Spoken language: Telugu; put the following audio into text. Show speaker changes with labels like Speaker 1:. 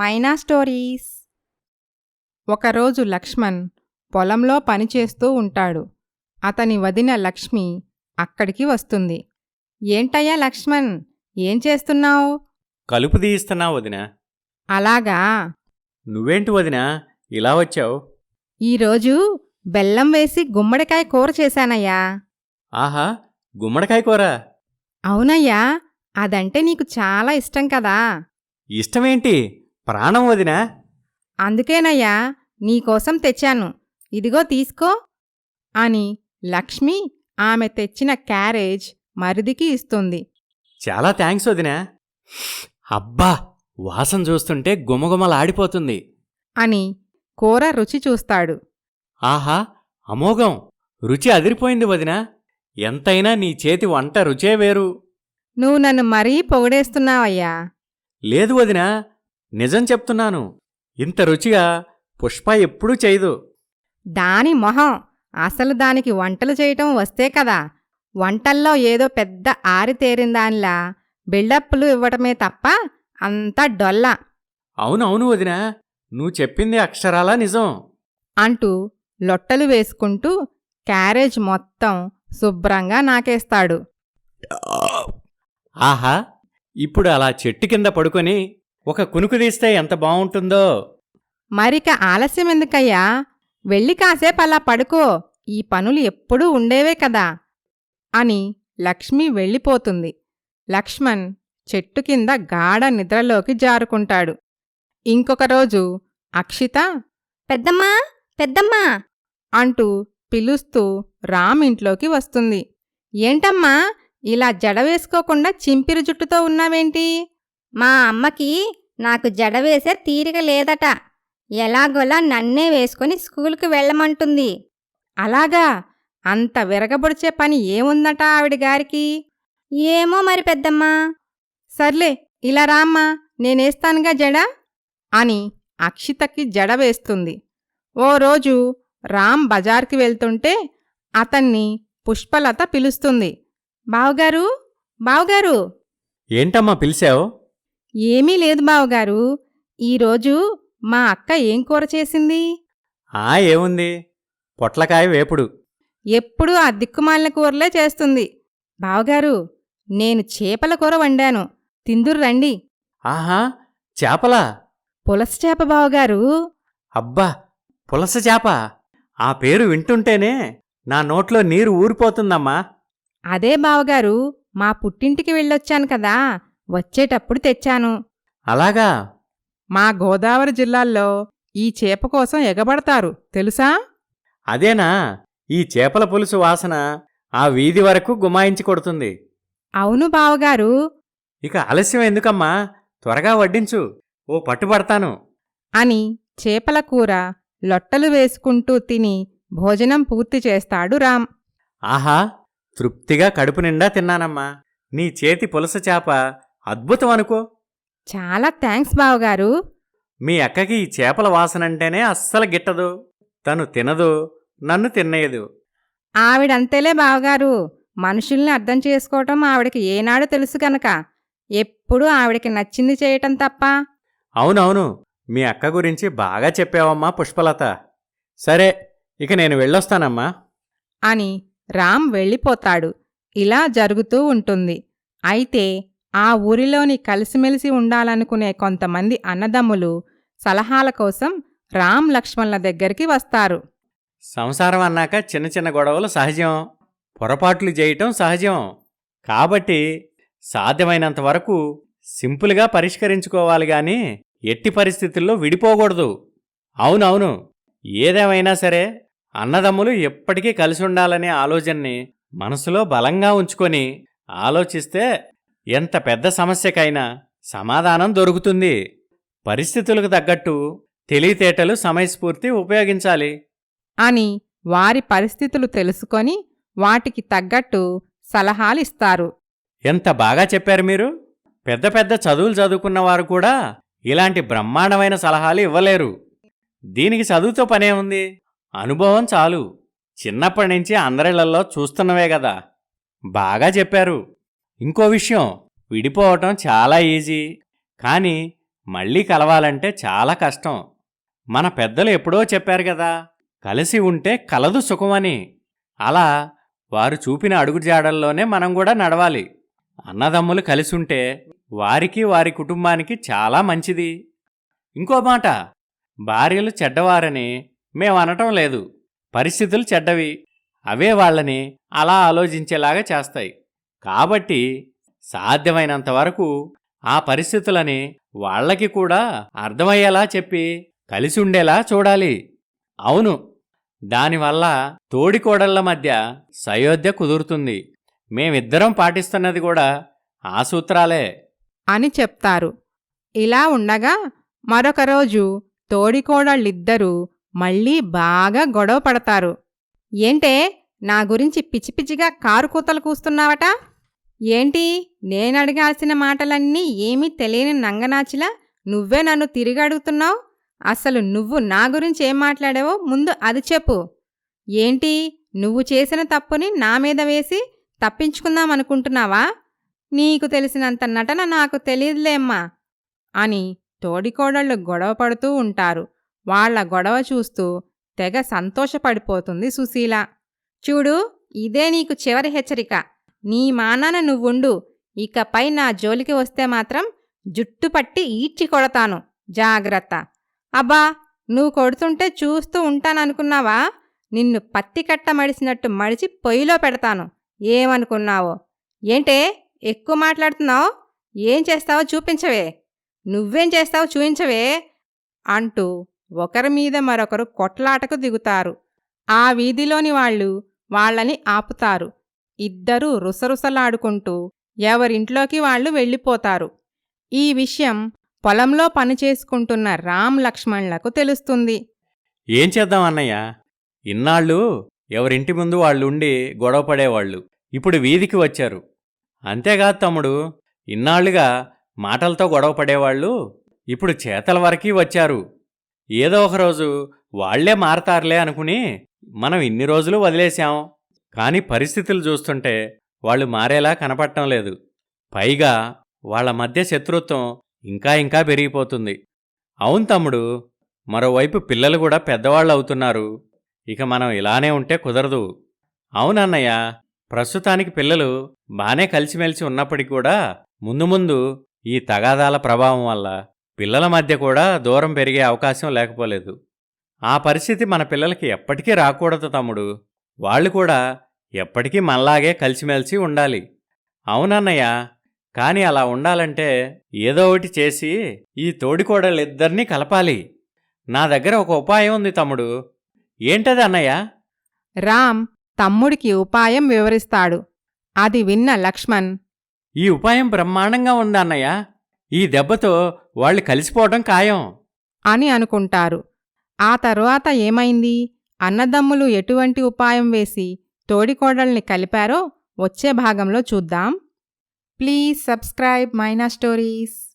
Speaker 1: మైనా స్టోరీస్. ఒకరోజు లక్ష్మణ్ పొలంలో పనిచేస్తూ ఉంటాడు. అతని వదిన లక్ష్మి అక్కడికి వస్తుంది. ఏంటయ్యా లక్ష్మణ్ ఏం చేస్తున్నావు?
Speaker 2: కలుపు తీయిస్తున్నా వదిన.
Speaker 1: అలాగా?
Speaker 2: నువ్వేంటి వదిన ఇలా వచ్చావు?
Speaker 1: ఈరోజు బెల్లం వేసి గుమ్మడికాయ కూర చేశానయ్యా.
Speaker 2: ఆహా గుమ్మడికాయ కూర?
Speaker 1: అవునయ్యా అదంటే నీకు చాలా ఇష్టం కదా.
Speaker 2: ఇష్టమేంటి? ప్రాణం వదిన?
Speaker 1: అందుకేనయ్యా నీకోసం తెచ్చాను. ఇదిగో తీసుకో అని లక్ష్మి ఆమె తెచ్చిన క్యారేజ్ మరిదికి ఇస్తుంది.
Speaker 2: చాలా థ్యాంక్స్ వదిన. అబ్బా వాసన చూస్తుంటే గుమగుమలాడిపోతుంది.
Speaker 1: అని కూర రుచి చూస్తాడు.
Speaker 2: ఆహా అమోఘం. రుచి అదిరిపోయింది వదిన. ఎంతైనా నీ చేతి వంట రుచే వేరు.
Speaker 1: నువ్వు నన్ను మరీ పొగిడేస్తున్నావయ్యా.
Speaker 2: లేదు వదిన నిజం చెప్తున్నాను. ఇంత రుచిగా పుష్ప ఎప్పుడూ చేయదు.
Speaker 1: దాని మొహం అసలు దానికి వంటలు చేయటం వస్తే కదా వంటల్లో ఏదో పెద్ద ఆరితేరిందానిలా బిల్డప్పులు ఇవ్వటమే తప్ప అంతా డొల్ల.
Speaker 2: అవునవును వదిన నువ్వు చెప్పింది అక్షరాలా నిజం?
Speaker 1: అంటూ లొట్టలు వేసుకుంటూ క్యారేజ్ మొత్తం శుభ్రంగా నాకేస్తాడు.
Speaker 2: ఆహా ఇప్పుడు అలా చెట్టు కింద పడుకొని ఒక కునుకు తీస్తే ఎంత బావుంటుందో.
Speaker 1: మరిక ఆలస్యం ఎందుకయ్యా? వెళ్ళి కాసేపు అలా పడుకో. ఈ పనులు ఎప్పుడూ ఉండేవే కదా. అని లక్ష్మి వెళ్ళిపోతుంది. లక్ష్మణ్ చెట్టు కింద గాఢ నిద్రలోకి జారుకుంటాడు. ఇంకొక రోజు అక్షిత!
Speaker 3: పెద్దమ్మా! పెద్దమ్మా!
Speaker 1: అంటూ పిలుస్తూ రామ్ ఇంట్లోకి వస్తుంది. ఏంటమ్మా? ఇలా జడ వేసుకోకుండా చింపిరి జుట్టుతో ఉన్నావేంటి?
Speaker 3: మా అమ్మకి నాకు జడ వేసే తీరిక లేదట. ఎలాగోలా నన్నే వేసుకొని స్కూల్కి వెళ్ళమంటుంది.
Speaker 1: అలాగా? అంత విరగబొడిచే పని ఏముందట ఆవిడ గారికి?
Speaker 3: ఏమో మరి పెద్దమ్మా.
Speaker 1: సర్లే ఇలా రామ్మా. నేనేస్తానుగా జడ? అని అక్షితకి జడ వేస్తుంది. ఓ రోజు రామ్ బజార్కి వెళ్తుంటే అతన్ని పుష్పలత పిలుస్తుంది. బావుగారు? బావుగారు?
Speaker 2: ఏంటమ్మా పిలిచావు?
Speaker 1: ఏమీ లేదు బావుగారు. ఈరోజు మా అక్క ఏం కూర చేసింది?
Speaker 2: ఆ ఏముంది? పొట్లకాయ వేపుడు.
Speaker 1: ఎప్పుడూ ఆ దిక్కుమాలిన కూరలే చేస్తుంది. బావగారు నేను చేపల కూర వండాను. తిందురు రండి.
Speaker 2: ఆహా చేపలా?
Speaker 1: పులస చేప బావగారు.
Speaker 2: అబ్బా పులస చేప? ఆ పేరు వింటుంటేనే నా నోట్లో నీరు ఊరిపోతుందమ్మా.
Speaker 1: అదే బావగారు మా పుట్టింటికి వెళ్ళొచ్చాను కదా. వచ్చేటప్పుడు తెచ్చాను.
Speaker 2: అలాగా?
Speaker 1: మా గోదావరి జిల్లాల్లో ఈ చేప కోసం ఎగబడతారు. తెలుసా?
Speaker 2: అదేనా? ఈ చేపల పులుసు వాసన ఆ వీధి వరకు గుమాయించి కొడుతుంది.
Speaker 1: అవును బావగారు.
Speaker 2: ఇక ఆలస్యం ఎందుకమ్మా? త్వరగా వడ్డించు. ఓ పట్టుబడతాను
Speaker 1: అని చేపల కూర లొట్టలు వేసుకుంటూ తిని భోజనం పూర్తి చేస్తాడు రామ్.
Speaker 2: ఆహా! తృప్తిగా కడుపు నిండా తిన్నానమ్మా. నీ చేతి పులస చేప అద్భుతం అనుకో
Speaker 1: చాలా థ్యాంక్స్ బావగారు.
Speaker 2: మీ అక్కకి ఈ చేపల వాసనంటేనే అస్సలు గిట్టదు. తను తినదు నన్ను తినేయదు
Speaker 1: ఆవిడంతేలే బావగారు. మనుషుల్ని అర్థం చేసుకోవటం ఆవిడకి ఏనాడు తెలుసు గనక. ఎప్పుడూ ఆవిడకి నచ్చింది చేయటం తప్ప.
Speaker 2: అవునవును. మీ అక్క గురించి బాగా చెప్పావమ్మా పుష్పలత. సరే ఇక నేను వెళ్ళొస్తానమ్మా.
Speaker 1: అని రామ్ వెళ్ళిపోతాడు. ఇలా జరుగుతూ ఉంటుంది. అయితే ఆ ఊరిలోని కలిసిమెలిసి ఉండాలనుకునే కొంతమంది అన్నదమ్ములు సలహాల కోసం రామ్ లక్ష్మణ్ల దగ్గరికి వస్తారు.
Speaker 2: సంసారం అన్నాక చిన్న చిన్న గొడవలు సహజం. పొరపాట్లు చేయటం సహజం. కాబట్టి సాధ్యమైనంత వరకు సింపుల్గా పరిష్కరించుకోవాలి గాని ఎట్టి పరిస్థితుల్లో విడిపోకూడదు. అవునవును. ఏదేమైనా సరే అన్నదమ్ములు ఎప్పటికీ కలిసి ఉండాలనే ఆలోచనని మనసులో బలంగా ఉంచుకొని ఆలోచిస్తే ఎంత పెద్ద సమస్యకైనా సమాధానం దొరుకుతుంది. పరిస్థితులకు తగ్గట్టు తెలివితేటలు సమయస్ఫూర్తి ఉపయోగించాలి.
Speaker 1: అని వారి పరిస్థితులు తెలుసుకొని వాటికి తగ్గట్టు సలహాలిస్తారు.
Speaker 2: ఎంత బాగా చెప్పారు మీరు? పెద్ద పెద్ద చదువులు చదువుకున్న వారు కూడా ఇలాంటి బ్రహ్మాండమైన సలహాలు ఇవ్వలేరు. దీనికి చదువుతో పనే ఉంది. అనుభవం చాలు. చిన్నప్పటి నుంచి అందరిళ్ళలో చూస్తున్నవే కదా. బాగా చెప్పారు. ఇంకో విషయం విడిపోవటం చాలా ఈజీ. కానీ మళ్ళీ కలవాలంటే చాలా కష్టం. మన పెద్దలు ఎప్పుడో చెప్పారు కదా కలిసి ఉంటే కలదు సుఖమని. అలా వారు చూపిన అడుగుజాడల్లోనే మనం కూడా నడవాలి. అన్నదమ్ములు కలిసి ఉంటే వారికి వారి కుటుంబానికి చాలా మంచిది. ఇంకో మాట భార్యలు చెడ్డవారని మేము అనటం లేదు. పరిస్థితులు చెడ్డవి. అవే వాళ్ళని అలా ఆలోచించేలాగా చేస్తాయి. కాబట్టి సాధ్యమైనంత వరకు ఆ పరిస్థితులని వాళ్ళకి కూడా అర్థమయ్యేలా చెప్పి కలిసి ఉండేలా చూడాలి. అవును దానివల్ల తోడికోడళ్ళ మధ్య సయోధ్య కుదురుతుంది. మేమిద్దరం పాటిస్తున్నది కూడా ఆ సూత్రాలే.
Speaker 1: అని చెప్తారు. ఇలా ఉండగా మరొక రోజు తోడికోడళ్ళిద్దరూ మళ్ళీ బాగా గొడవ పడతారు ఏంటే నా గురించి పిచ్చి పిచ్చిగా కారు కూతలు కూస్తున్నావట? ఏంటి? నేనడిగాల్సిన మాటలన్నీ ఏమీ తెలియని నంగనాచిలా నువ్వే నన్ను తిరిగి అడుగుతున్నావు అసలు నువ్వు నా గురించి ఏం మాట్లాడావో ముందు అది చెప్పు. ఏంటి? నువ్వు చేసిన తప్పుని నా మీద వేసి తప్పించుకుందామనుకుంటున్నావా? నీకు తెలిసినంత నటన నాకు తెలియదులేమ్మా అని తోడికోడళ్ళు గొడవ పడుతూ ఉంటారు. వాళ్ళ గొడవ చూస్తూ తెగ సంతోషపడిపోతుంది సుశీల. చూడు ఇదే నీకు చివరి హెచ్చరిక. నీ మానాన నువ్వుండు. ఇకపై నా జోలికి వస్తే మాత్రం జుట్టు పట్టి ఈడ్చి కొడతాను. జాగ్రత్త. అబ్బా నువ్వు కొడుతుంటే చూస్తూ ఉంటాననుకున్నావా? నిన్ను పత్తి కట్ట మడిసినట్టు మడిచి పొయ్యిలో పెడతాను. ఏమనుకున్నావో? ఏంటే ఎక్కువ మాట్లాడుతున్నావు? ఏం చేస్తావో చూపించవే. నువ్వేం చేస్తావో చూపించవే అంటూ ఒకరి మీద మరొకరు కొట్లాటకు దిగుతారు. ఆ వీధిలోని వాళ్ళు వాళ్ళని ఆపుతారు. ఇద్దరూ రుసరుసలాడుకుంటూ ఎవరింట్లోకి వాళ్ళు వెళ్ళిపోతారు. ఈ విషయం పొలంలో పనిచేసుకుంటున్న రామ్ లక్ష్మణ్లకు తెలుస్తుంది.
Speaker 2: ఏం చేద్దాం అన్నయ్య? ఇన్నాళ్ళు ఎవరింటి ముందు వాళ్ళుండి గొడవ పడేవాళ్ళు. ఇప్పుడు వీధికి వచ్చారు. అంతేకాదు తమ్ముడు ఇన్నాళ్ళుగా మాటలతో గొడవ పడేవాళ్ళు ఇప్పుడు చేతల వరకీ వచ్చారు. ఏదో ఒకరోజు వాళ్ళే మారతారులే అనుకుని మనం ఇన్ని రోజులు వదిలేశాం. కానీ పరిస్థితులు చూస్తుంటే వాళ్ళు మారేలా కనపడటం లేదు. పైగా వాళ్ళ మధ్య శత్రుత్వం ఇంకా ఇంకా పెరిగిపోతుంది. అవును తమ్ముడు మరోవైపు పిల్లలు కూడా పెద్దవాళ్ళు అవుతున్నారు. ఇక మనం ఇలానే ఉంటే కుదరదు. అవునన్నయ్య ప్రస్తుతానికి పిల్లలు బానే కలిసిమెలిసి ఉన్నప్పటికీ కూడా ముందు ముందు ఈ తగాదాల ప్రభావం వల్ల పిల్లల మధ్య కూడా దూరం పెరిగే అవకాశం లేకపోలేదు. ఆ పరిస్థితి మన పిల్లలకి ఎప్పటికీ రాకూడదు తమ్ముడు. వాళ్ళు కూడా ఎప్పటికీ మనలాగే కలిసిమెలిసి ఉండాలి. అవునన్నయ్య కానీ అలా ఉండాలంటే ఏదో ఒకటి చేసి ఈ తోడికోడలిద్దరినీ కలపాలి. నా దగ్గర ఒక ఉపాయం ఉంది తమ్ముడు. ఏంటది అన్నయ్య?
Speaker 1: రామ్ తమ్ముడికి ఉపాయం వివరిస్తాడు. అది విన్న లక్ష్మణ్.
Speaker 2: ఈ ఉపాయం బ్రహ్మాండంగా ఉంది అన్నయ్య. ఈ దెబ్బతో వాళ్ళు కలిసిపోవడం ఖాయం.
Speaker 1: అని అనుకుంటారు. ఆ తరువాత ఏమైంది? అన్నదమ్ములు ఎటువంటి ఉపాయం వేసి తోడికోడల్ని కలిపారో వచ్చే భాగంలో చూద్దాం. Please subscribe Maina stories.